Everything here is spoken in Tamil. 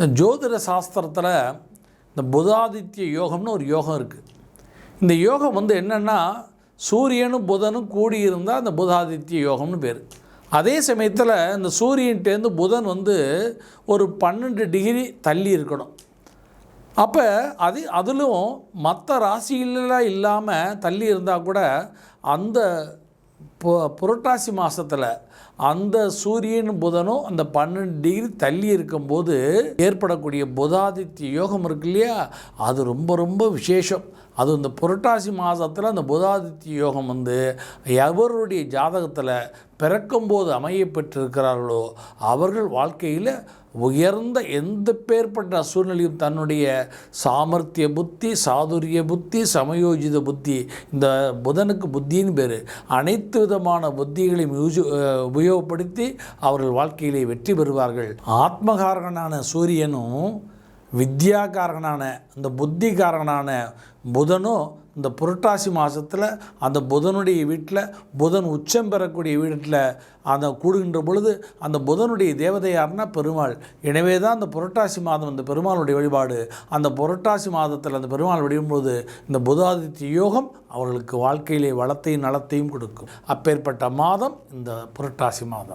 இந்த ஜோதிட சாஸ்திரத்தில் இந்த புதாதித்ய யோகம்னு ஒரு யோகம் இருக்குது இந்த யோகம் வந்து என்னென்னா சூரியனும் புதனும் கூடியிருந்தால் அந்த புதாதித்ய யோகம்னு பேர். அதே சமயத்தில் இந்த சூரியன்ட்டேருந்து புதன் வந்து ஒரு பன்னெண்டு டிகிரி தள்ளி இருக்கணும். அப்போ அது அதிலும் மற்ற ராசிகளெலாம் இல்லாமல் தள்ளி இருந்தால் கூட அந்த பு புரட்டாசி மாதத்தில் அந்த சூரியன் புதனும் அந்த பன்னெண்டு டிகிரி தள்ளி இருக்கும்போது ஏற்படக்கூடிய புதாதித்ய யோகம் இருக்கு இல்லையா? அது ரொம்ப ரொம்ப விசேஷம். அது இந்த புரட்டாசி மாதத்தில் அந்த புதாதித்ய யோகம் வந்து எவருடைய ஜாதகத்தில் பிறக்கும்போது அமையப்பெற்றிருக்கிறார்களோ அவர்கள் வாழ்க்கையில் உயர்ந்த எந்த பேர்பட்ட சூழ்நிலையும் தன்னுடைய சாமர்த்திய புத்தி சாதுரிய புத்தி சமயோஜித புத்தி இந்த புதனுக்கு புத்தின்னு பேர் அனைத்து விதமான புத்திகளையும் உபயோகப்படுத்தி அவர்கள் வாழ்க்கையிலே வெற்றி பெறுவார்கள். ஆத்மகாரகனான சூரியனும் வித்யாகாரகனான இந்த புத்திகாரகனான புதனும் இந்த புரட்டாசி மாதத்தில் அந்த புதனுடைய வீட்டில் புதன் உச்சம் பெறக்கூடிய வீட்டில் அந்த கூடுகின்ற பொழுது அந்த புதனுடைய தேவதை யாருன்னா பெருமாள். எனவே தான் அந்த புரட்டாசி மாதம் அந்த பெருமாளுடைய வழிபாடு அந்த புரட்டாசி மாதத்தில் அந்த பெருமாள் வழியும்போது இந்த புதாதித்ய யோகம் அவர்களுக்கு வாழ்க்கையிலே வளத்தையும் நலத்தையும் கொடுக்கும். அப்பேற்பட்ட மாதம் இந்த புரட்டாசி மாதம்.